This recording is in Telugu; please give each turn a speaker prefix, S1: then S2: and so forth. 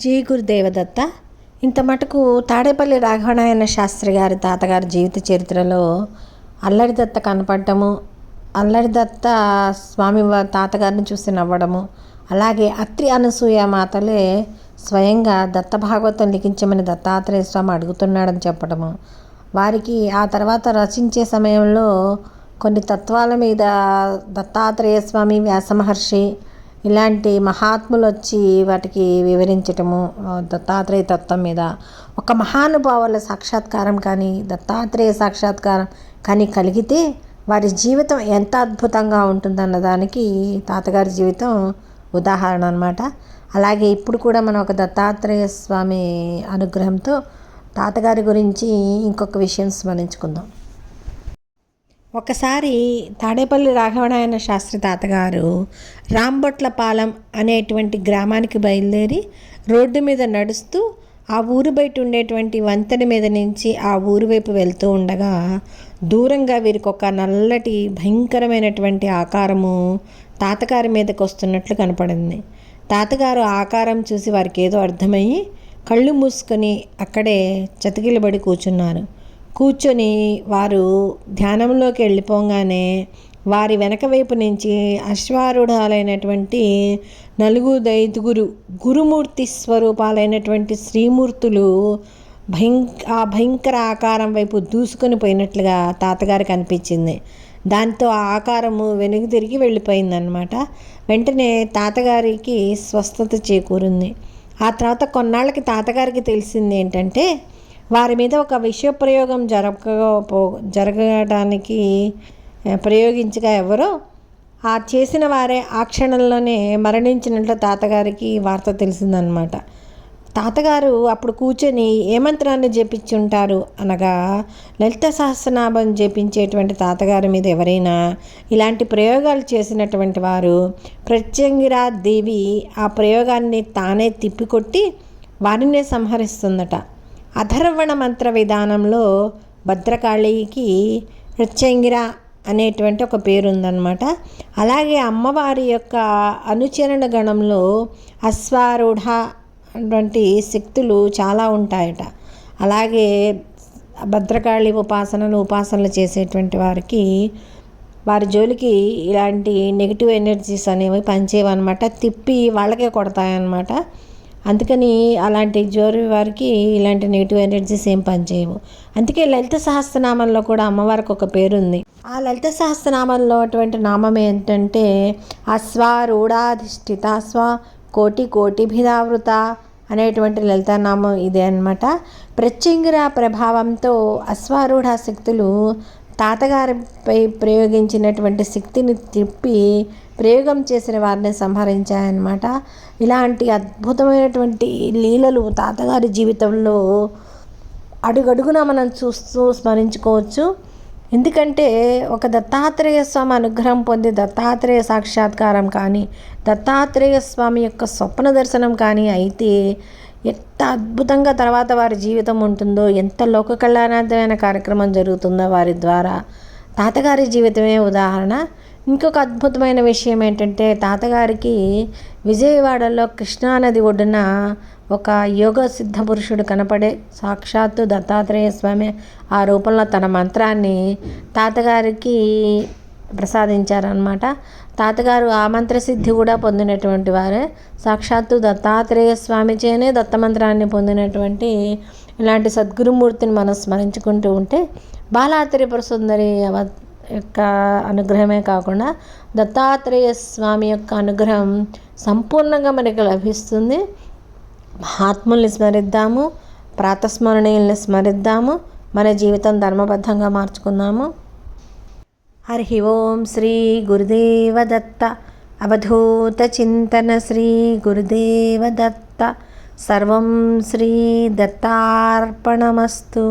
S1: జీ గురుదేవదత్త. ఇంత మటుకు తాడేపల్లి రాఘవనారాయణ శాస్త్రి గారి తాతగారి జీవిత చరిత్రలో అల్లరి దత్త కనపడటము అల్లరి దత్త స్వామి తాతగారిని చూసి నవ్వడము అలాగే అత్రి అనసూయ మాతలే స్వయంగా దత్త భాగవతం లిఖించమని దత్తాత్రేయ స్వామి అడుగుతున్నాడని చెప్పడము. వారికి ఆ తర్వాత రచించే సమయంలో కొన్ని తత్వాల మీద దత్తాత్రేయ స్వామి వ్యాస మహర్షి ఇలాంటి మహాత్ములు వచ్చి వాటికి వివరించటము దత్తాత్రేయ తత్వం మీద ఒక మహానుభావుల సాక్షాత్కారం కానీ దత్తాత్రేయ సాక్షాత్కారం కానీ కలిగితే వారి జీవితం ఎంత అద్భుతంగా ఉంటుందన్న దానికి తాతగారి జీవితం ఉదాహరణ అనమాట అలాగే ఇప్పుడు కూడా మనం ఒక దత్తాత్రేయ స్వామి అనుగ్రహంతో తాతగారి గురించి ఇంకొక విషయం స్మరించుకుందాం. ఒకసారి తాడేపల్లి రాఘవనారాయణ శాస్త్రి తాతగారు రాంబొట్లపాలెం అనేటువంటి గ్రామానికి బయలుదేరి రోడ్డు మీద నడుస్తూ ఆ ఊరు బయట ఉండేటువంటి వంతెన మీద నుంచి ఆ ఊరు వైపు వెళ్తూ ఉండగా దూరంగా వీరికి ఒక నల్లటి భయంకరమైనటువంటి ఆకారము తాతగారి మీదకి వస్తున్నట్లు కనపడింది. తాతగారు ఆకారం చూసి వారికి ఏదో అర్థమయ్యి కళ్ళు మూసుకొని అక్కడే చతికిలబడి కూర్చున్నారు. కూర్చొని వారు ధ్యానంలోకి వెళ్ళిపోగానే వారి వెనక వైపు నుంచి అశ్వారూఢాలైనటువంటి నలుగురు ఐదుగురు గురుమూర్తి స్వరూపాలైనటువంటి శ్రీమూర్తులు భయం ఆ భయంకర ఆకారం వైపు దూసుకొని పోయినట్లుగా తాతగారికి అనిపించింది. దాంతో ఆ ఆకారము వెనుక తిరిగి వెళ్ళిపోయిందనమాట వెంటనే తాతగారికి స్వస్థత చేకూరింది. ఆ తర్వాత కొన్నాళ్ళకి తాతగారికి తెలిసింది ఏంటంటే వారి మీద ఒక విష ప్రయోగం జరగడానికి ప్రయోగించగా ఎవరో ఆ చేసిన వారే ఆ క్షణంలోనే మరణించినట్లు తాతగారికి వార్త తెలిసిందనమాట తాతగారు అప్పుడు కూర్చొని ఏ మంత్రాన్ని జపించి ఉంటారు అనగా లలిత సహస్రనామం జపించేటువంటి తాతగారి మీద ఎవరైనా ఇలాంటి ప్రయోగాలు చేసినటువంటి వారు ప్రత్యంగిరా దేవి ఆ ప్రయోగాన్ని తానే తిప్పికొట్టి వారినే సంహరిస్తుందట. అధర్వణ మంత్ర విధానంలో భద్రకాళికి ప్రత్యంగిర అనేటువంటి ఒక పేరు ఉందన్నమాట అలాగే అమ్మవారి యొక్క అనుచరణ గణంలో అశ్వారూఢ అటువంటి శక్తులు చాలా ఉంటాయట. అలాగే భద్రకాళి ఉపాసనలు ఉపాసనలు చేసేటువంటి వారికి వారి జోలికి ఇలాంటి నెగిటివ్ ఎనర్జీస్ అనేవి పనిచేయవన్నమాట. తిప్పి వాళ్ళకే కొడతాయన్నమాట. అందుకని అలాంటి జోరి వారికి ఇలాంటి నెగిటివ్ ఎనర్జీస్ ఏం పనిచేయవు అందుకే లలిత సహస్రనామంలో కూడా అమ్మవారికి ఒక పేరుంది. ఆ లలిత సహస్రనామంలో అటువంటి నామం ఏంటంటే అశ్వారూఢాధిష్ఠిత స్వ కోటి కోటిభిధావృత అనేటువంటి లలితానామం ఇదే అన్నమాట. ప్రత్యంగిర ప్రభావంతో అశ్వారూఢ శక్తులు తాతగారిపై ప్రయోగించినటువంటి శక్తిని తిప్పి ప్రయోగం చేసిన వారిని సంహరించాయన్నమాట. ఇలాంటి అద్భుతమైనటువంటి లీలలు తాతగారి జీవితంలో అడుగడుగునా మనం చూస్తూ స్మరించుకోవచ్చు. ఎందుకంటే ఒక దత్తాత్రేయ స్వామి అనుగ్రహం పొంది దత్తాత్రేయ సాక్షాత్కారం కానీ దత్తాత్రేయ స్వామి యొక్క స్వప్న దర్శనం కానీ అయితే ఎంత అద్భుతంగా తర్వాత వారి జీవితం ఉంటుందో ఎంత లోక కళ్యాణార్థమైన కార్యక్రమం జరుగుతుందో వారి ద్వారా తాతగారి జీవితమే ఉదాహరణ. ఇంకొక అద్భుతమైన విషయం ఏంటంటే తాతగారికి విజయవాడలో కృష్ణానది ఒడ్డున ఒక యోగ సిద్ధ పురుషుడు కనపడే సాక్షాత్తు దత్తాత్రేయ స్వామి ఆ రూపంలో తన మంత్రాన్ని తాతగారికి ప్రసాదించారనమాట తాతగారు ఆ మంత్రసిద్ధి కూడా పొందినటువంటి వారే. సాక్షాత్తు దత్తాత్రేయ స్వామిచేనే దత్తమంత్రాన్ని పొందినటువంటి ఇలాంటి సద్గురుమూర్తిని మనం స్మరించుకుంటూ ఉంటే బాలాత్రిపుర సుందరి అవ యొక్క అనుగ్రహమే కాకుండా దత్తాత్రేయ స్వామి యొక్క అనుగ్రహం సంపూర్ణంగా మనకి లభిస్తుంది. మహాత్ముల్ని స్మరిద్దాము ప్రాతస్మరణీయుల్ని స్మరిద్దాము మన జీవితం ధర్మబద్ధంగా మార్చుకుందాము. హరి ఓం శ్రీ గురుదేవ దత్త. అవధూత చింతన శ్రీ గురుదేవ దత్త. సర్వం శ్రీ దత్తార్పణమస్తు.